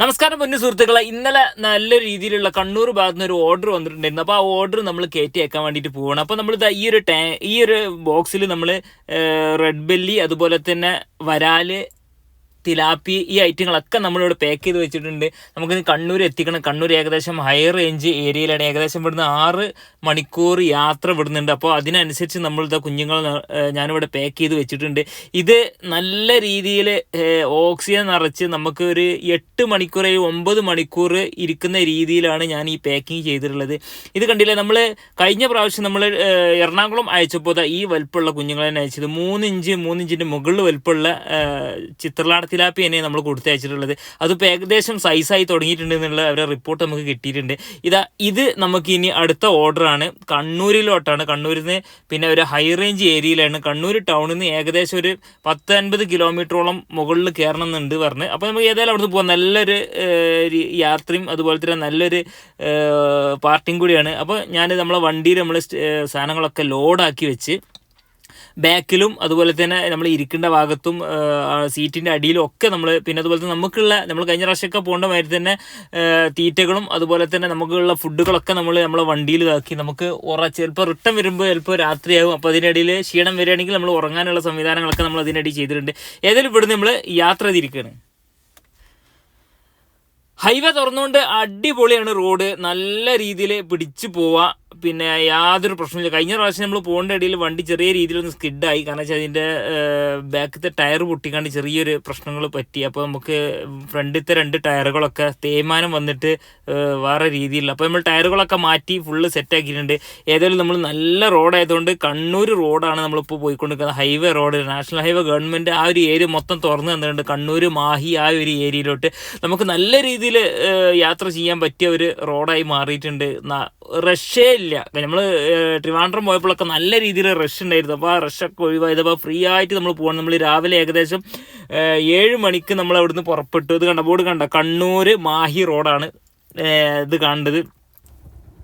നമസ്കാരം പൊന്നു സുഹൃത്തുക്കളെ. ഇന്നലെ നല്ല രീതിയിലുള്ള കണ്ണൂർ ഭാഗത്ത് നിന്ന് ഒരു ഓർഡർ വന്നിട്ടുണ്ടായിരുന്നു. അപ്പോൾ ആ ഓർഡർ നമ്മൾ കയറ്റി അയക്കാൻ വേണ്ടിയിട്ട് പോവണം. അപ്പോൾ നമ്മൾ ഈ ഒരു ടാ ഈ ഒരു ബോക്സിൽ നമ്മൾ റെഡ് ബെല്ലി അതുപോലെ തന്നെ വരാൽ തിലാപ്പി ഈ ഐറ്റങ്ങളൊക്കെ നമ്മളിവിടെ പാക്ക് ചെയ്ത് വെച്ചിട്ടുണ്ട്. നമുക്ക് കണ്ണൂർ എത്തിക്കണം. കണ്ണൂർ ഏകദേശം ഹയർ റേഞ്ച് ഏരിയയിലാണ് ഏകദേശം ഇവിടുന്ന് ആറ് മണിക്കൂർ യാത്ര വിടുന്നുണ്ട് അപ്പോൾ അതിനനുസരിച്ച് നമ്മളിതാ കുഞ്ഞുങ്ങൾ ഞാനിവിടെ പാക്ക് ചെയ്ത് വെച്ചിട്ടുണ്ട്. ഇത് നല്ല രീതിയിൽ ഓക്സിജൻ നിറച്ച് നമുക്ക് ഒരു എട്ട് മണിക്കൂർ ഒമ്പത് മണിക്കൂർ ഇരിക്കുന്ന രീതിയിലാണ് ഞാൻ ഈ പാക്കിങ് ചെയ്തിട്ടുള്ളത്. ഇത് കണ്ടില്ലേ? നമ്മൾ കഴിഞ്ഞ പ്രാവശ്യം നമ്മൾ എറണാകുളം അയച്ചപ്പോൾ ഈ വലുപ്പമുള്ള കുഞ്ഞുങ്ങളെ അയച്ചത്. മൂന്നിഞ്ച് മൂന്നിഞ്ചിന്റെ മുകളിൽ വലുപ്പമുള്ള ചിത്രലാട തിലാപ്പി തന്നെ നമ്മൾ കൊടുത്തയച്ചിട്ടുള്ളത് അതിപ്പോൾ ഏകദേശം സൈസായി തുടങ്ങിയിട്ടുണ്ട് എന്നുള്ള അവരുടെ റിപ്പോർട്ട് നമുക്ക് കിട്ടിയിട്ടുണ്ട്. ഇതാ ഇത് നമുക്ക് ഇനി അടുത്ത ഓർഡറാണ് കണ്ണൂരിലോട്ടാണ്. കണ്ണൂരിൽ നിന്ന് പിന്നെ ഒരു ഹൈ റേഞ്ച് ഏരിയയിലാണ്. കണ്ണൂർ ടൗണിൽ നിന്ന് ഏകദേശം ഒരു പത്ത് അൻപത് കിലോമീറ്ററോളം മുകളിൽ കയറണം എന്നുണ്ട് പറഞ്ഞ്. അപ്പോൾ നമുക്ക് ഏതായാലും അവിടുന്ന് പോകാം നല്ലൊരു യാത്രയും അതുപോലെ തന്നെ നല്ലൊരു പാർട്ടിയും കൂടിയാണ്. അപ്പോൾ ഞാൻ നമ്മളെ വണ്ടിയിൽ നമ്മൾ സാധനങ്ങളൊക്കെ ലോഡാക്കി വെച്ച് ബാക്കിലും അതുപോലെ തന്നെ നമ്മൾ ഇരിക്കേണ്ട ഭാഗത്തും സീറ്റിന്റെ അടിയിലും ഒക്കെ നമ്മൾ പിന്നെ അതുപോലെ തന്നെ നമുക്കുള്ള നമ്മൾ കഴിഞ്ഞ പ്രാവശ്യമൊക്കെ പോകേണ്ട മാതിരി തന്നെ തീറ്റകളും അതുപോലെ തന്നെ നമുക്കുള്ള ഫുഡുകളൊക്കെ നമ്മൾ നമ്മളെ വണ്ടിയിൽ ഇതാക്കി. നമുക്ക് ഉറ ചിലപ്പോൾ റിട്ടേൺ വരുമ്പോൾ ചിലപ്പോൾ രാത്രിയാകും. അപ്പോൾ അതിനിടയിൽ ക്ഷീണം വരികയാണെങ്കിൽ നമ്മൾ ഉറങ്ങാനുള്ള സംവിധാനങ്ങളൊക്കെ നമ്മൾ അതിനിടയിൽ ചെയ്തിട്ടുണ്ട്. ഏതായാലും ഇവിടുന്ന് നമ്മൾ യാത്ര ചെയ്തിരിക്കുകയാണ് ഹൈവേ തുറന്നുകൊണ്ട് അടിപൊളിയാണ് റോഡ്. നല്ല രീതിയിൽ പിടിച്ചു പോവാ പിന്നെ യാതൊരു പ്രശ്നമില്ല കഴിഞ്ഞ പ്രാവശ്യം നമ്മൾ പോകേണ്ട ഇടയിൽ വണ്ടി ചെറിയ രീതിയിലൊന്ന് സ്കിഡായി. കാരണം വെച്ചാൽ അതിന്റെ ബാക്കത്തെ ടയർ പൊട്ടിക്കാണ്ട് ചെറിയൊരു പ്രശ്നങ്ങൾ പറ്റി. അപ്പോൾ നമുക്ക് ഫ്രണ്ടിലത്തെ രണ്ട് ടയറുകളൊക്കെ തേയ്മാനം വന്നിട്ട് വേറെ രീതിയിലുള്ള അപ്പോൾ നമ്മൾ ടയറുകളൊക്കെ മാറ്റി ഫുള്ള് സെറ്റാക്കിയിട്ടുണ്ട്. ഏതായാലും നമ്മൾ നല്ല റോഡായതുകൊണ്ട് കണ്ണൂർ റോഡാണ് നമ്മളിപ്പോൾ പോയിക്കൊണ്ടിരിക്കുന്നത്. Highway road national highway government ആ ഒരു ഏരിയ മൊത്തം തുറന്നു തന്നിട്ടുണ്ട്. കണ്ണൂർ മാഹി ആ ഒരു ഏരിയയിലോട്ട്. നമുക്ക് നല്ല രീതിയിൽ യാത്ര ചെയ്യാൻ പറ്റിയ ഒരു റോഡായി മാറിയിട്ടുണ്ട്. ന- ഇല്ല. നമ്മൾ ട്രിവാൻഡ്രം പോയപ്പോഴൊക്കെ നല്ല രീതിയിൽ റഷ് ഉണ്ടായിരുന്നു. അപ്പോൾ ആ റഷൊക്കെ ഒഴിവായത്. അപ്പോൾ ഫ്രീ ആയിട്ട് നമ്മൾ പോകണം നമ്മൾ രാവിലെ ഏകദേശം ഏഴ് മണിക്ക് നമ്മൾ അവിടുന്ന് പുറപ്പെട്ടു. ഇത് കണ്ട? ബോർഡ് കണ്ട? കണ്ണൂർ മാഹി റോഡാണ് ഇത് കണ്ടത്.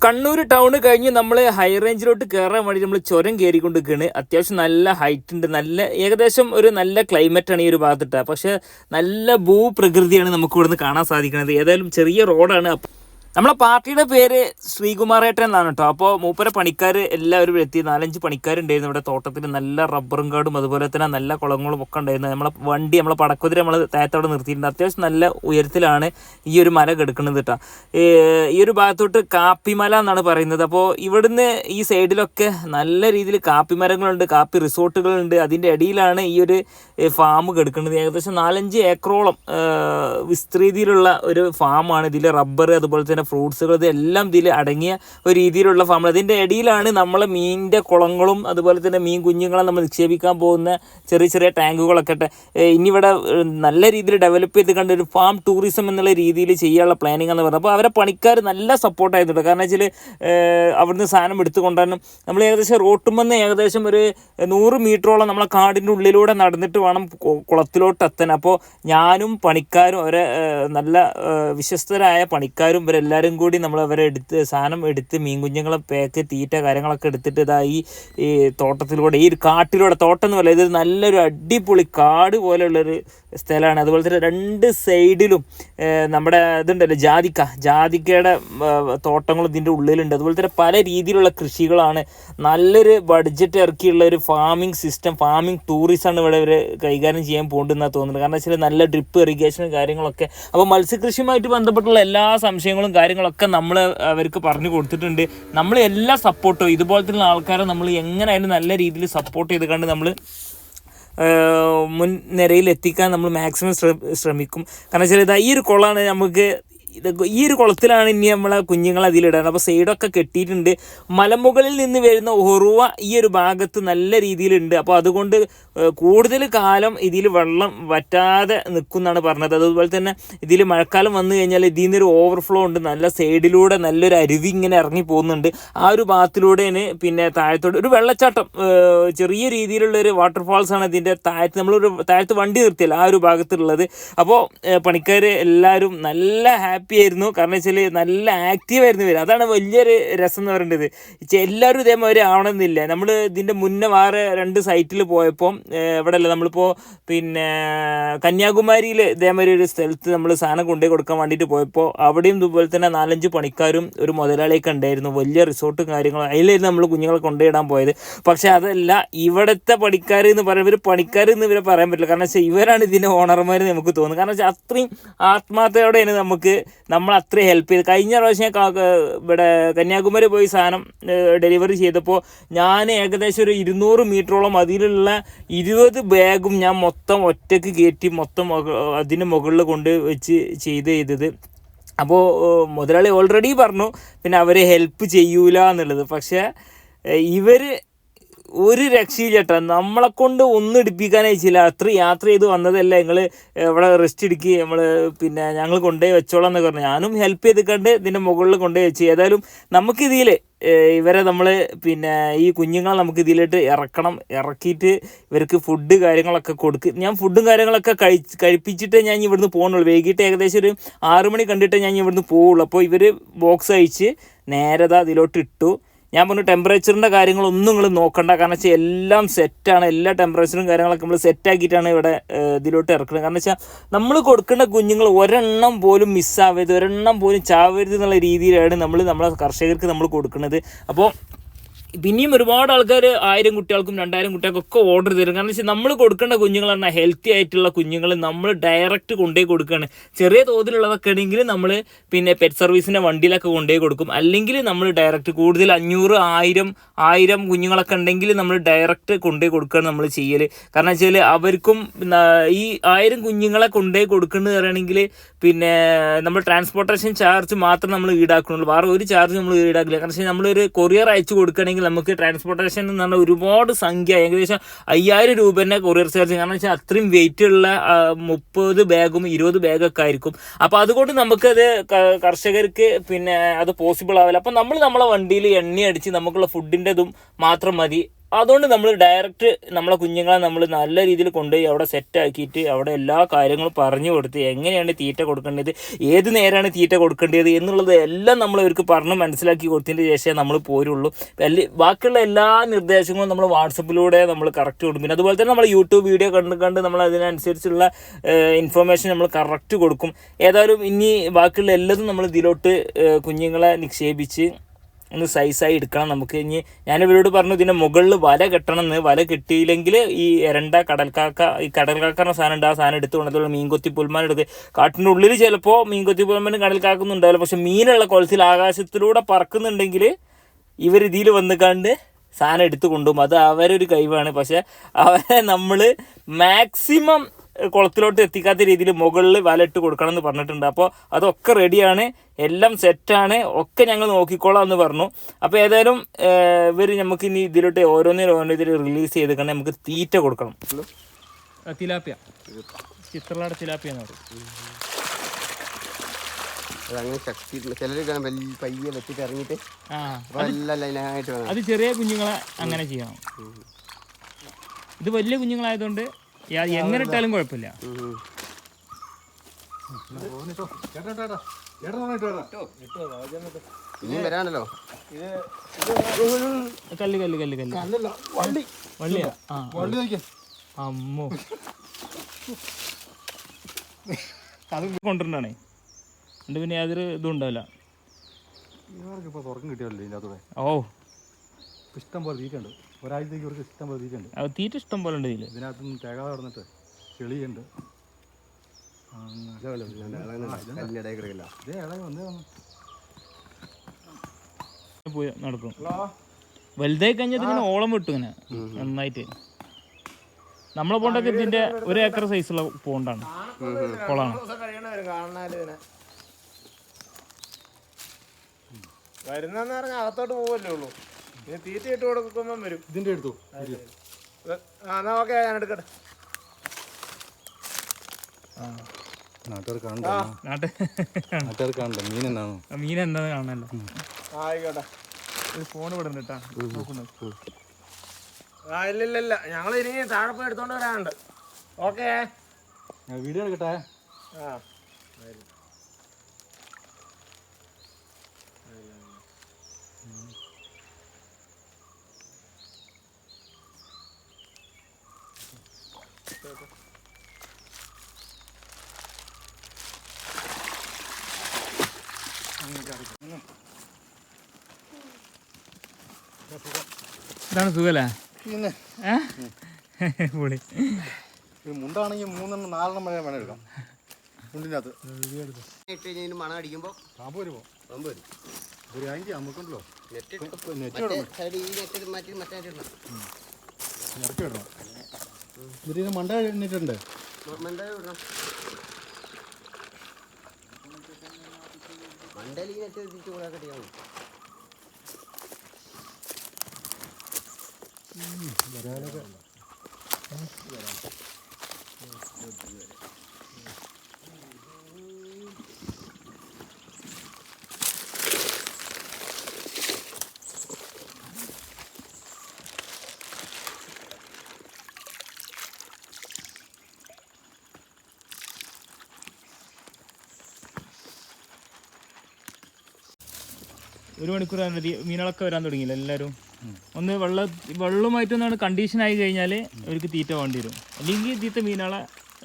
കണ്ണൂർ ടൗൺ കഴിഞ്ഞ് നമ്മൾ ഹൈ റേഞ്ചിലോട്ട് കയറാൻ വേണ്ടി നമ്മൾ ചുരം കയറിക്കൊണ്ട് നിൽക്കുകയാണ് അത്യാവശ്യം നല്ല ഹൈറ്റ് ഉണ്ട്. നല്ല ഏകദേശം ഒരു നല്ല ക്ലൈമറ്റാണ് ഈ ഒരു ഭാഗത്തിട്ട്. പക്ഷേ നല്ല ഭൂപ്രകൃതിയാണ് നമുക്ക് ഇവിടുന്ന് കാണാൻ സാധിക്കുന്നത് ഏതായാലും ചെറിയ റോഡാണ്. അപ്പ- നമ്മളെ പാർട്ടിയുടെ പേര് ശ്രീകുമാറേട്ടൻ എന്നാണ് കേട്ടോ. അപ്പോൾ മൂപ്പര പണിക്കാർ എല്ലാവരും എത്തി. നാലഞ്ച് പണിക്കാരുണ്ടായിരുന്നു ഇവിടെ തോട്ടത്തിൽ നല്ല റബ്ബറും കാടും അതുപോലെ തന്നെ നല്ല കുളങ്ങളും ഒക്കെ ഉണ്ടായിരുന്നു. നമ്മളെ വണ്ടി നമ്മളെ പടക്കുതിര നമ്മൾ തേത്തോടെ നിർത്തിയിട്ടുണ്ട്. അത്യാവശ്യം നല്ല ഉയരത്തിലാണ് ഈ ഒരു മല കിടക്കുന്നത് കേട്ടോ. ഈ ഒരു ഭാഗത്തോട്ട് കാപ്പിമല എന്നാണ് പറയുന്നത്. അപ്പോൾ ഇവിടുന്ന് ഈ സൈഡിലൊക്കെ നല്ല രീതിയിൽ കാപ്പി മരങ്ങളുണ്ട് കാപ്പി റിസോർട്ടുകളുണ്ട്. അതിന്റെ അടിയിലാണ് ഈ ഒരു ഫാം കിടക്കുന്നത്. ഏകദേശം നാലഞ്ച് ഏക്കറോളം വിസ്തൃതിയിലുള്ള ഒരു ഫാമാണ്. ഇതിൽ റബ്ബർ അതുപോലെ തന്നെ ഫ്രൂട്ട്സുകൾ ഇതെല്ലാം ഇതിൽ അടങ്ങിയ ഒരു രീതിയിലുള്ള ഫാം അതിന്റെ ഇടയിലാണ് നമ്മൾ മീനിന്റെ കുളങ്ങളും അതുപോലെ തന്നെ മീൻ കുഞ്ഞുങ്ങളെ നമ്മൾ നിക്ഷേപിക്കാൻ പോകുന്ന ചെറിയ ചെറിയ ടാങ്കുകളൊക്കെ ഇട്ട്, ഏ, ഇനി ഇവിടെ ഏ, നല്ല രീതിയിൽ ഡെവലപ്പ് ചെയ്ത് കണ്ട ഒരു ഫാം ടൂറിസം എന്നുള്ള രീതിയിൽ ചെയ്യാനുള്ള പ്ലാനിങ് എന്ന് പറഞ്ഞത്. അപ്പോൾ അവരെ പണിക്കാർ നല്ല സപ്പോർട്ട് ആയിട്ടുണ്ട് കാരണം വെച്ചാൽ അവിടുന്ന് സാധനം എടുത്തു കൊണ്ടുവരണം നമ്മൾ ഏകദേശം റോട്ടുമെന്ന് ഏകദേശം ഒരു നൂറ് മീറ്ററോളം നമ്മളെ കാടിന്റെ ഉള്ളിലൂടെ നടന്നിട്ട് വേണം കുളത്തിലോട്ട് എത്താൻ അപ്പോൾ ഞാനും പണിക്കാരും അവരെ നല്ല വിശ്വസ്തരായ പണിക്കാരും ഇവരെല്ലാവരും കൂടി നമ്മൾ അവരെ എടുത്ത് സാധനം എടുത്ത് മീൻ കുഞ്ഞുങ്ങളെ പേക്ക് തീറ്റ കാര്യങ്ങളൊക്കെ എടുത്തിട്ട് ഇതാ ഈ തോട്ടത്തിലൂടെ ഈ കാട്ടിലൂടെ തോട്ടം എന്ന് പറയുന്നത് ഇത് നല്ലൊരു അടിപൊളി കാട് പോലെയുള്ളൊരു സ്ഥലമാണ്. അതുപോലെ തന്നെ രണ്ട് സൈഡിലും നമ്മുടെ ഇതുണ്ടല്ലോ ജാതിക്ക. ജാതിക്കയുടെ തോട്ടങ്ങളും ഇതിന്റെ ഉള്ളിലുണ്ട്. അതുപോലെ തന്നെ പല രീതിയിലുള്ള കൃഷികളാണ്. നല്ലൊരു ബഡ്ജറ്റ് ഇറക്കിയുള്ള ഒരു ഫാമിംഗ് സിസ്റ്റം ഫാമിംഗ് ടൂറിസമാണ് ഇവിടെ ഇവർ കൈകാര്യം ചെയ്യാൻ പോകുന്നതെന്നാണ് തോന്നുന്നത്. കാരണം വെച്ചാൽ നല്ല ഡ്രിപ്പ് ഇറിഗേഷനും കാര്യങ്ങളൊക്കെ. അപ്പോൾ മത്സ്യകൃഷിയുമായിട്ട് ബന്ധപ്പെട്ടുള്ള എല്ലാ സംശയങ്ങളും കാര്യങ്ങളൊക്കെ നമ്മൾ അവർക്ക് പറഞ്ഞു കൊടുത്തിട്ടുണ്ട്. നമ്മൾ എല്ലാ സപ്പോർട്ടും ഇതുപോലത്തെ ആൾക്കാരെ നമ്മൾ എങ്ങനെയായാലും നല്ല രീതിയിൽ സപ്പോർട്ട് ചെയ്ത് കണ്ട് നമ്മൾ മുൻ നിരയിൽ എത്തിക്കാൻ നമ്മൾ മാക്സിമം ശ്രമിക്കും. കാരണം വെച്ചാൽ ഇതാ ഈ ഒരു കുളമാണ് നമുക്ക് ഈ ഒരു കുളത്തിലാണ് ഇനി നമ്മളെ കുഞ്ഞുങ്ങൾ അതിലിടാൻ. അപ്പോൾ സൈഡൊക്കെ കെട്ടിയിട്ടുണ്ട്. മലമുകളിൽ നിന്ന് വരുന്ന ഒറുവ ഈ ഒരു ഭാഗത്ത് നല്ല രീതിയിലുണ്ട്. അപ്പോൾ അതുകൊണ്ട് കൂടുതൽ കാലം ഇതിൽ വെള്ളം വറ്റാതെ നിൽക്കുമെന്നാണ് പറഞ്ഞത്. അതുപോലെ തന്നെ ഇതിൽ മഴക്കാലം വന്നു കഴിഞ്ഞാൽ ഇതിൽ നിന്നൊരു ഓവർഫ്ലോ ഉണ്ട്. നല്ല സൈഡിലൂടെ നല്ലൊരു അരുവി ഇങ്ങനെ ഇറങ്ങി പോകുന്നുണ്ട്. ആ ഒരു ഭാഗത്തിലൂടെയാണ് പിന്നെ താഴത്തോട്ട് ഒരു വെള്ളച്ചാട്ടം. ചെറിയ രീതിയിലുള്ള ഒരു വാട്ടർഫാൾസ് ആണ് ഇതിന്റെ താഴത്ത്. നമ്മളൊരു താഴത്ത് വണ്ടി നിർത്തിയല്ല ആ ഒരു ഭാഗത്തുള്ളത് അപ്പോൾ പണിക്കാർ എല്ലാവരും നല്ല ഹാപ്പി ആയിരുന്നു. കാരണം വെച്ചാൽ നല്ല ആക്റ്റീവ് ആയിരുന്നു ഇവർ അതാണ് വലിയൊരു രസം എന്ന് പറയേണ്ടത്. എല്ലാവരും ഇതേമാതിരി ആവണമെന്നില്ല. നമ്മൾ ഇതിന്റെ മുന്നേ വേറെ രണ്ട് സൈറ്റിൽ പോയപ്പോൾ ഇവിടെ അല്ല നമ്മളിപ്പോൾ പിന്നെ കന്യാകുമാരിയിൽ ഇതേമാതിരി ഒരു സ്ഥലത്ത് നമ്മൾ സാധനം കൊണ്ടുപോയി കൊടുക്കാൻ വേണ്ടിയിട്ട് പോയപ്പോൾ അവിടെയും ഇതുപോലെ തന്നെ നാലഞ്ച് പണിക്കാരും ഒരു മുതലാളിയൊക്കെ ഉണ്ടായിരുന്നു. വലിയ റിസോർട്ടും കാര്യങ്ങളും അതിലായിരുന്നു നമ്മൾ കുഞ്ഞുങ്ങളെ കൊണ്ടുപോയിടാൻ പോയത്. പക്ഷേ അതല്ല ഇവിടുത്തെ പണിക്കാർ എന്ന് പറയുമ്പോൾ ഇവർ പണിക്കാർ എന്ന് ഇവരെ പറയാൻ പറ്റില്ല. കാരണം വെച്ചാൽ ഇവരാണ് ഇതിന്റെ ഓണർമാർ നമുക്ക് തോന്നുന്നത്. കാരണം വെച്ചാൽ അത്രയും ആത്മാർത്ഥയോടെയാണ് നമുക്ക് നമ്മൾ അത്രയും ഹെൽപ്പ് ചെയ്ത് കഴിഞ്ഞ പ്രാവശ്യം ഇവിടെ കന്യാകുമാരി പോയി സാധനം ഡെലിവറി ചെയ്തപ്പോൾ ഞാൻ ഏകദേശം ഒരു ഇരുന്നൂറ് മീറ്ററോളം അതിലുള്ള ഇരുപത് ബാഗും ഞാൻ മൊത്തം ഒറ്റയ്ക്ക് കയറ്റി മൊത്തം അതിന് മുകളിൽ കൊണ്ട് വെച്ച് ചെയ്ത് ചെയ്തത്. അപ്പോൾ മുതലാളി ഓൾറെഡി പറഞ്ഞു പിന്നെ അവരെ ഹെൽപ്പ് ചെയ്യൂല എന്നുള്ളത്. പക്ഷേ ഇവർ ഒരു രക്ഷയില്ല ചേട്ടാ നമ്മളെ കൊണ്ട് ഒന്നും എടുപ്പിക്കാൻ അയച്ചില്ല അത്ര യാത്ര ചെയ്ത് വന്നതല്ല ഞങ്ങൾ ഇവിടെ റെസ്റ്റ് എടുക്കുക നമ്മൾ പിന്നെ ഞങ്ങൾ കൊണ്ടുപോയി വെച്ചോളാം എന്നൊക്കെ പറഞ്ഞു. ഞാനും ഹെൽപ്പ് ചെയ്തിട്ടുണ്ട് ഇതിന്റെ മുകളിൽ കൊണ്ടുപോയി വെച്ച്. ഏതായാലും നമുക്കിതിൽ ഇവരെ നമ്മൾ പിന്നെ ഈ കുഞ്ഞുങ്ങളെ നമുക്ക് ഇതിലോട്ട് ഇറക്കണം. ഇറക്കിയിട്ട് ഇവർക്ക് ഫുഡ് കാര്യങ്ങളൊക്കെ കൊടുക്ക്. ഞാൻ ഫുഡും കാര്യങ്ങളൊക്കെ കഴിച്ച് കഴിപ്പിച്ചിട്ടേ ഞാൻ ഇവിടുന്ന് പോകുന്നുള്ളൂ വൈകിട്ട് ഏകദേശം ഒരു ആറ് മണി കണ്ടിട്ടേ ഞാൻ ഇവിടുന്ന് പോവുള്ളൂ. അപ്പോൾ ഇവർ ബോക്സ് അയച്ച് നേരത അതിലോട്ട് ഇട്ടു. ഞാൻ പറഞ്ഞു ടെമ്പറേച്ചറിന്റെ കാര്യങ്ങളൊന്നും നിങ്ങൾ നോക്കണ്ട. കാരണം വെച്ചാൽ എല്ലാം സെറ്റാണ് എല്ലാ ടെമ്പറേച്ചറും കാര്യങ്ങളൊക്കെ നമ്മൾ സെറ്റാക്കിയിട്ടാണ് ഇവിടെ ഇതിലോട്ട് ഇറക്കുന്നത്. കാരണം വെച്ചാൽ നമ്മൾ കൊടുക്കേണ്ട കുഞ്ഞുങ്ങൾ ഒരെണ്ണം പോലും മിസ്സാവരുത് ഒരെണ്ണം പോലും ചാവരുത് എന്നുള്ള രീതിയിലാണ് നമ്മൾ നമ്മളെ കർഷകർക്ക് നമ്മൾ കൊടുക്കുന്നത്. അപ്പോൾ പിന്നെയും ഒരുപാട് ആൾക്കാർ ആയിരം കുട്ടികൾക്കും രണ്ടായിരം കുട്ടികൾക്കൊക്കെ ഓർഡർ തരും. കാരണം വെച്ചാൽ നമ്മൾ കൊടുക്കേണ്ട കുഞ്ഞുങ്ങൾ ഹെൽത്തി ആയിട്ടുള്ള കുഞ്ഞുങ്ങൾ നമ്മൾ ഡയറക്റ്റ് കൊണ്ടുപോയി കൊടുക്കുകയാണ് ചെറിയ തോതിലുള്ളതൊക്കെ ആണെങ്കിൽ നമ്മൾ പിന്നെ പെറ്റ് സർവീസിന്റെ വണ്ടിയിലൊക്കെ കൊണ്ടുപോയി കൊടുക്കും. അല്ലെങ്കിൽ നമ്മൾ ഡയറക്റ്റ് കൂടുതൽ അഞ്ഞൂറ് ആയിരം ആയിരം കുഞ്ഞുങ്ങളൊക്കെ ഉണ്ടെങ്കിൽ നമ്മൾ ഡയറക്റ്റ് കൊണ്ടുപോയി കൊടുക്കുകയാണ് നമ്മൾ ചെയ്യൽ കാരണം വെച്ചാൽ അവർക്കും ഈ ആയിരം കുഞ്ഞുങ്ങളെ കൊണ്ടുപോയി കൊടുക്കുന്നത് പറയുകയാണെങ്കിൽ പിന്നെ നമ്മൾ ട്രാൻസ്പോർട്ടേഷൻ ചാർജ് മാത്രം നമ്മൾ ഈടാക്കുന്നുള്ളൂ. വേറെ ഒരു ചാർജ് നമ്മൾ ഈടാക്കില്ല. കാരണം വെച്ചാൽ നമ്മളൊരു കൊറിയർ അയച്ചു കൊടുക്കുകയാണെങ്കിൽ നമുക്ക് ട്രാൻസ്പോർട്ടേഷൻ എന്ന് പറഞ്ഞാൽ ഒരുപാട് സംഖ്യ ഏകദേശം അയ്യായിരം രൂപ തന്നെ കൊറിയർ ചാർജ് കാരണം വെച്ചാൽ അത്രയും വെയിറ്റ് ഉള്ള മുപ്പത് ബാഗും ഇരുപത് ബാഗൊക്കെ ആയിരിക്കും. അപ്പോൾ അതുകൊണ്ട് നമുക്കത് കർഷകർക്ക് പിന്നെ അത് പോസിബിൾ ആവില്ല. അപ്പോൾ നമ്മൾ നമ്മളെ വണ്ടിയിൽ എണ്ണ അടിച്ച് നമുക്കുള്ള ഫുഡിന്റെ ഇതും മാത്രം മതി. അതുകൊണ്ട് നമ്മൾ ഡയറക്റ്റ് നമ്മളെ കുഞ്ഞുങ്ങളെ നമ്മൾ നല്ല രീതിയിൽ കൊണ്ടുപോയി അവിടെ സെറ്റ് ആക്കിയിട്ട് അവിടെ എല്ലാ കാര്യങ്ങളും പറഞ്ഞു കൊടുത്ത് എങ്ങനെയാണ് തീറ്റ കൊടുക്കേണ്ടത് ഏത് നേരമാണ് തീറ്റ കൊടുക്കേണ്ടത് എന്നുള്ളത് എല്ലാം നമ്മൾ അവർക്ക് പറഞ്ഞ് മനസ്സിലാക്കി കൊടുത്തതിന് ശേഷമേ നമ്മൾ പോരുള്ളൂ. ബാക്കിയുള്ള എല്ലാ നിർദ്ദേശങ്ങളും നമ്മൾ വാട്സപ്പിലൂടെ നമ്മൾ കറക്റ്റ് കൊടുക്കും. പിന്നെ അതുപോലെ തന്നെ നമ്മൾ യൂട്യൂബ് വീഡിയോ കണ്ട് കണ്ട് നമ്മൾ അതിനനുസരിച്ചുള്ള ഇൻഫർമേഷൻ നമ്മൾ കറക്റ്റ് കൊടുക്കും. ഏതായാലും ഇനി ബാക്കിയുള്ള എല്ലാതും നമ്മൾ ഇതിലോട്ട് കുഞ്ഞുങ്ങളെ നിക്ഷേപിച്ച് ഒന്ന് സൈസായി എടുക്കണം നമുക്ക്. ഇനി ഞാൻ ഇവരോട് പറഞ്ഞു ഇതിന്റെ മുകളിൽ വല കെട്ടണം എന്ന് വല കിട്ടിയില്ലെങ്കിൽ ഈ എരണ്ട കടൽക്കാക്ക ഈ കടൽക്കാക്ക എന്ന സാധനം ഉണ്ട്. ആ സാധനം എടുത്ത് കൊണ്ടതുള്ള മീൻകൊത്തി പുൽമാൻ എടുത്ത്. കാട്ടിന്റെ ഉള്ളിൽ ചിലപ്പോൾ മീൻകൊത്തി പുൽമാനും കടൽക്കാക്കൊന്നും ഉണ്ടാവില്ല പക്ഷെ മീനുള്ള കുളത്തിൽ ആകാശത്തിലൂടെ പറക്കുന്നുണ്ടെങ്കിൽ ഇവർ ഇതിൽ വന്ന് കണ്ട് സാധനം എടുത്തു കൊണ്ടുപോകും. അത് അവരൊരു കഴിവാണ്. പക്ഷെ അവരെ നമ്മൾ മാക്സിമം കുളത്തിലോട്ട് എത്തിക്കാത്ത രീതിയിൽ മുകളിൽ വലയിട്ട് കൊടുക്കണം എന്ന് പറഞ്ഞിട്ടുണ്ട്. അപ്പോൾ അതൊക്കെ റെഡിയാണ്. എല്ലാം സെറ്റാണ്. ഒക്കെ ഞങ്ങൾ നോക്കിക്കോളാം എന്ന് പറഞ്ഞു. അപ്പോൾ ഏതായാലും ഇവർ നമുക്ക് ഇനി ഇതിലോട്ട് ഓരോന്നിനും ഓരോ ഇതിൽ റിലീസ് ചെയ്തിട്ട് നമുക്ക് തീറ്റ കൊടുക്കണം. തിലാപ്പിയ. ചിത്രലാട് തിലാപ്പിയ എന്ന് പറയും. അതങ്ങനെ ശക്തി ചിലർ വലിയ പയ്യെ വെച്ചിട്ട് ഇറങ്ങിയിട്ട് എല്ലാം ലൈനായിട്ട് വേണം. അത് ചെറിയ കുഞ്ഞുങ്ങളെ അങ്ങനെ ചെയ്യണം. ഇത് വലിയ കുഞ്ഞുങ്ങളായതുകൊണ്ട് എങ്ങനെ ഇട്ടാലും കുഴപ്പമില്ല. ഉം. ഇനിയും വരാണല്ലോ. കല്ല് കല്ല് കല്ല് കല്ല്. വള്ളിയാ? ആ അമ്മോ. അത് കൊണ്ടുവരണേ എന്നിട്ട് പിന്നെ യാതൊരു ഇതും ഉണ്ടാവില്ല. തുറക്കം കിട്ടിയല്ലോ ഓ. ഇഷ്ടം പോലെ തീറ്റുണ്ട് ഒരാഴ്ചത്തേക്ക് ഇവർക്ക് ഇഷ്ടം പോലെ തീറ്റുണ്ട് തീറ്റ ഇഷ്ടം പോലെ ഉണ്ട് ഇതിനകത്ത് തേങ്ങ കിടന്നിട്ട് ചെളിയുണ്ട്. പോയി നടക്കും. വലുതായി കഴിഞ്ഞത് ഇങ്ങനെ ഓളം വിട്ടു ഇങ്ങനെ. നന്നായിട്ട്. നമ്മളെ പോണ്ടൊക്കെ ഇതിന്റെ ഒരു ഏക്കർ സൈസുള്ള പോണ്ടാണ്. കുളമാണ് വരുന്ന അകത്തോട്ട് പോവല്ലേ ഉള്ളൂ. ഇനി തീറ്റ ഇട്ട് കൊടുക്കുമ്പം വരും. ഇതിന്റെ എടുത്തു? ആ എന്നാ ഓക്കെ ഞാൻ എടുക്കട്ടെ. നാട്ടുകാർ കാണണ്ട. നാട്ട് നാട്ടുകാർ കാണണ്ട. മീൻ ആയിക്കോട്ടെ. ഒരു ഫോൺ കേട്ടാ. ആ ഞങ്ങൾ ഇനി താഴെ പോയി എടുത്തോണ്ട് വരാനുണ്ട്. ഓക്കേ. ഞാൻ വീഡിയോ എടുക്കട്ടെ. ആ അതെ ഇതാണ് സുഖല്ലേ? പിന്നെ? മുണ്ടാണെങ്കിൽ മൂന്നെണ്ണം നാലെണ്ണം വരെ വേണം എടുക്കാം മുണ്ടിനകത്ത്. മണം അടിക്കുമ്പോൾ പാമ്പ് വരുമോ വരും. നെറ്റ് നെറ്റ് എന്നിട്ട് മണ്ട കഴിഞ്ഞിട്ടുണ്ട്. മണ്ടയിൽ ഈ നെറ്റ് തിരിച്ച് കൂടെ കെട്ടിയാൽ മതി ഒരു മണിക്കൂർ മീനുകളൊക്കെ വരാൻ തുടങ്ങിയില്ല എല്ലാവരും? ഒന്ന് വെള്ള വെള്ളമായിട്ടൊന്നാണ് കണ്ടീഷൻ ആയി കഴിഞ്ഞാൽ അവർക്ക് തീറ്റ വേണ്ടി വരും. അല്ലെങ്കിൽ തീറ്റ മീനുകളെ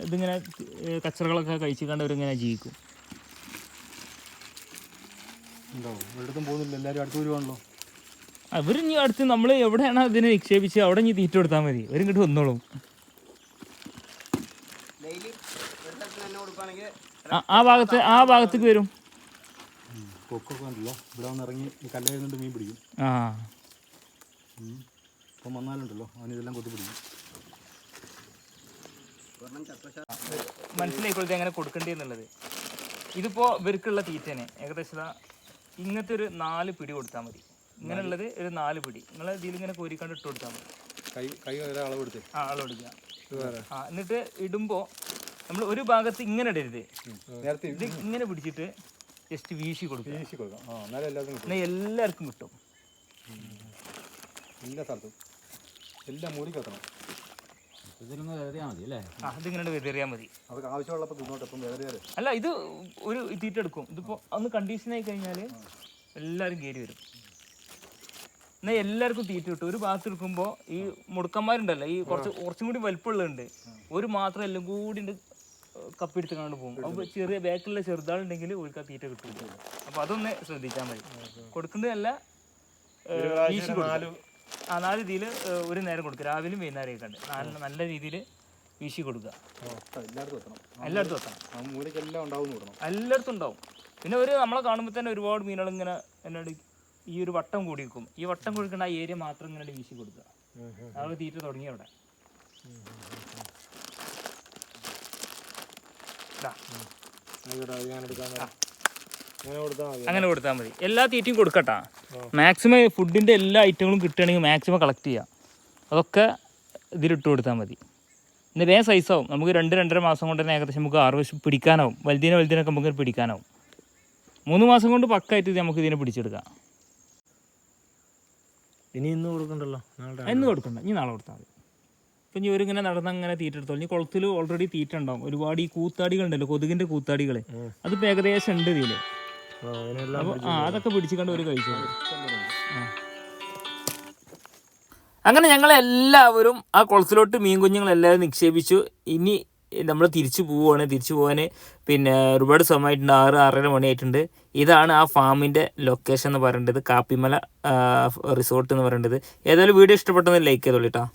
ഇതിങ്ങനെ കച്ചറകളൊക്കെ കഴിച്ച് കണ്ട് അവരിങ്ങനെ ജീവിക്കും എല്ലാവരും അടുത്ത് നമ്മൾ എവിടെയാണ് അതിനെ നിക്ഷേപിച്ച് അവിടെ ഇനി തീറ്റ കൊടുത്താൽ മതി. അവർ ഇങ്ങോട്ട് വന്നോളും. ആ ഭാഗത്ത് ആ ഭാഗത്തേക്ക് വരും. കൊക്കൊക്കെ ഉണ്ടല്ലോ ഇവിടെ വന്ന് ഇറങ്ങി കല്ലായിരുന്നുണ്ട് മീൻ പിടിക്കും. ആ. ഇപ്പം വന്നാലുണ്ടല്ലോ അവന് ഇതെല്ലാം കൊത്തി പിടിക്കും. മനസ്സിലായിക്കൊള്ളത്തെ എങ്ങനെ കൊടുക്കേണ്ടി എന്നുള്ളത് ഇതിപ്പോൾ ഇവർക്കുള്ള തീറ്റനെ ഏകദേശം ഇങ്ങനത്തെ ഒരു നാല് പിടി കൊടുത്താൽ മതി. ഇങ്ങനെയുള്ളത് ഒരു നാല് പിടി. നിങ്ങൾ ഇതിൽ ഇങ്ങനെ കോരിക്കണ്ട് ഇട്ട് കൊടുത്താൽ മതി. കൈ കൈ ഒരേ അളവ് എടുത്ത്. ആ അളവെടുക്കുക ആ എന്നിട്ട് ഇടുമ്പോ നമ്മൾ ഒരു ഭാഗത്ത് ഇങ്ങനെ ഇടരുത്. ഇത് ഇങ്ങനെ പിടിച്ചിട്ട് ജസ്റ്റ് വീശി കൊടുക്കും വീശി കൊടുക്കാം. ആ എന്നാലും എല്ലാവർക്കും കിട്ടും. എന്നാൽ എല്ലാവർക്കും കിട്ടും. എല്ലാ സ്ഥലത്തും. എല്ലാം മൂടി കത്തണം ഇതിലൊന്ന് കയറിയാൽ മതി അല്ലേ? ആ ഇതിങ്ങനെ വെതറിയാൽ മതി. അവർക്ക് ആവശ്യമുള്ളപ്പോൾ തിന്നോട്ടെ ഇപ്പം വേറെ അല്ല ഇത് ഒരു തീറ്റ എടുക്കും. ഇതിപ്പോൾ ഒന്ന് കണ്ടീഷൻ ആയി കഴിഞ്ഞാൽ എല്ലാവരും കയറി വരും. എന്നാൽ എല്ലാവർക്കും തീറ്റ കിട്ടും. ഒരു ഭാഗത്ത് എടുക്കുമ്പോൾ ഈ മുടുക്കന്മാരുണ്ടല്ലോ ഈ കുറച്ച് കുറച്ചും കൂടി വലിപ്പമുള്ളതുണ്ട് ഒരു മാത്രം എല്ലാം കൂടി ഉണ്ട് കപ്പെടുത്ത് കണ്ട് പോകും. അപ്പോൾ ചെറിയ ബാക്കിലുള്ള ചെറുതാളുണ്ടെങ്കിൽ ഒരു തീറ്റ കിട്ടും അപ്പോൾ അതൊന്ന് ശ്രദ്ധിച്ചാൽ മതി. കൊടുക്കുന്നതല്ല വീശി ആ നാല് രീതിയിൽ ഒരു നേരം കൊടുക്കുക രാവിലെയും വൈകുന്നേരമൊക്കെ കണ്ട് നാല് നല്ല രീതിയിൽ വീശി കൊടുക്കുക. എല്ലായിടത്തും എത്തണം. എല്ലായിടത്തും ആ ഉണ്ടാവും പിന്നെ ഒരു നമ്മളെ കാണുമ്പോൾ തന്നെ ഒരുപാട് മീനുകൾ ഇങ്ങനെ എന്നോട് ഈ ഒരു വട്ടം കൂടി ഈ വട്ടം കൊടുക്കേണ്ട ആ ഏരിയ മാത്രം ഇങ്ങനെ വീശി കൊടുക്കുക. അവിടെ തീറ്റ തുടങ്ങി അവിടെ. അങ്ങനെ കൊടുത്താൽ മതി. എല്ലാ തീറ്റയും കൊടുക്കട്ടാ. മാക്സിമം ഫുഡിന്റെ എല്ലാ ഐറ്റങ്ങളും കിട്ടുകയാണെങ്കിൽ മാക്സിമം കളക്ട് ചെയ്യാം. അതൊക്കെ ഇതിലിട്ട് കൊടുത്താൽ മതി. ഇന്ന് വേഗം സൈസാവും നമുക്ക് രണ്ട് രണ്ടര മാസം കൊണ്ട് തന്നെ ഏകദേശം നമുക്ക് ആറ് പിടിക്കാനാവും. വലുതിനെ വലുതിനൊക്കെ നമുക്ക് പിടിക്കാനാവും. മൂന്ന് മാസം കൊണ്ട് പക്കായിട്ട് ഇത് നമുക്ക് ഇതിനെ പിടിച്ചെടുക്കാം. ഇനി ഇന്ന് കൊടുക്കണ്ടല്ലോ? ഇന്ന് കൊടുക്കണ്ട. ഇനി നാളെ കൊടുത്താൽ മതി. ഇപ്പം ഇനി ഇവരിങ്ങനെ നടന്ന് അങ്ങനെ തീറ്റ എടുത്തോളൂ ഇനി കുളത്തിൽ ഓൾറെഡി തീറ്റ ഉണ്ടാവും ഒരുപാട് ഈ കൂത്താടികൾ ഉണ്ടല്ലോ കൊതുകിന്റെ കൂത്താടികൾ അതിപ്പോൾ ഏകദേശം ഉണ്ട് ഇതിൽ ആ, അതിനെല്ലാം അപ്പോൾ ആ അതൊക്കെ പിടിച്ചിക്കൊണ്ട് ഒരു കഴിച്ചു അങ്ങനെ ഞങ്ങളെല്ലാവരും ആ കുളത്തിലോട്ട് മീൻ കുഞ്ഞുങ്ങളെല്ലാവരും നിക്ഷേപിച്ചു. ഇനി നമ്മൾ തിരിച്ചു പോവുകയാണ് തിരിച്ചു പോകാൻ പിന്നെ ഒരുപാട് സമയമായിട്ടുണ്ട്. ആറ് ആറര മണിയായിട്ടുണ്ട്. ഇതാണ് ആ ഫാമിന്റെ ലൊക്കേഷൻ എന്ന് പറയേണ്ടത്. കാപ്പിമല റിസോർട്ട് എന്ന് പറയേണ്ടത്. ഏതായാലും വീഡിയോ ഇഷ്ടപ്പെട്ടെന്ന് ലൈക്ക് ചെയ്തോളൂ കേട്ടോ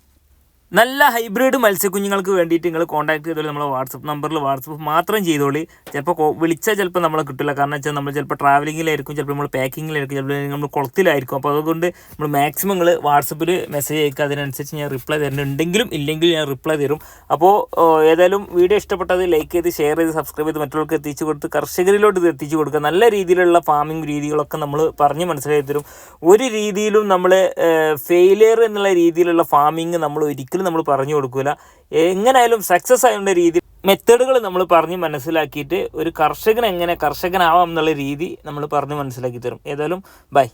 നല്ല ഹൈബ്രിഡ് മത്സ്യക്കുഞ്ഞുങ്ങൾക്ക് വേണ്ടിയിട്ട് നിങ്ങൾ കോൺടാക്ട് ചെയ്തോളി. നമ്മളെ വാട്സപ്പ് നമ്പറിൽ വാട്സപ്പ് മാത്രം ചെയ്തോളി. ചിലപ്പോൾ വിളിച്ചാൽ ചിലപ്പോൾ നമ്മളെ കിട്ടില്ല കാരണം വെച്ചാൽ നമ്മൾ ചിലപ്പോൾ ട്രാവലിങ്ങിലായിരിക്കും ചിലപ്പോൾ നമ്മൾ പാക്കിങ്ങിലായിരിക്കും ചിലപ്പോൾ നമ്മൾ കുളത്തിലായിരിക്കും. അപ്പോൾ അതുകൊണ്ട് നമ്മൾ മാക്സിമം നിങ്ങൾ വാട്സപ്പിൽ മെസ്സേജ് അയക്കുക അതിനനുസരിച്ച് ഞാൻ റിപ്ലൈ തരുന്നുണ്ടെങ്കിലും ഇല്ലെങ്കിൽ ഞാൻ റിപ്ലൈ തരും. അപ്പോൾ ഏതായാലും വീഡിയോ ഇഷ്ടപ്പെട്ടത് ലൈക്ക് ചെയ്ത് ഷെയർ ചെയ്ത് സബ്സ്ക്രൈബ് ചെയ്ത് മറ്റുള്ളവർക്ക് എത്തിച്ചു കൊടുത്ത് കർഷകരിലോട്ട് ഇത് എത്തിച്ചു കൊടുക്കുക. നല്ല രീതിയിലുള്ള ഫാമിംഗ് രീതികളൊക്കെ നമ്മൾ പറഞ്ഞ് മനസ്സിലാക്കി തരും. ഒരു രീതിയിലും നമ്മൾ ഫെയിലിയർ എന്നുള്ള രീതിയിലുള്ള ഫാമിംഗ് നമ്മൾ ഒരിക്കലും നമ്മൾ പറഞ്ഞു കൊടുക്കില്ല എങ്ങനെയായാലും സക്സസ് ആയുള്ള രീതി മെത്തേഡുകൾ നമ്മൾ പറഞ്ഞ് മനസ്സിലാക്കിയിട്ട് ഒരു കർഷകൻ എങ്ങനെ കർഷകനാവാം എന്നുള്ള രീതി നമ്മൾ പറഞ്ഞ് മനസ്സിലാക്കി തരും. ഏതായാലും ബൈ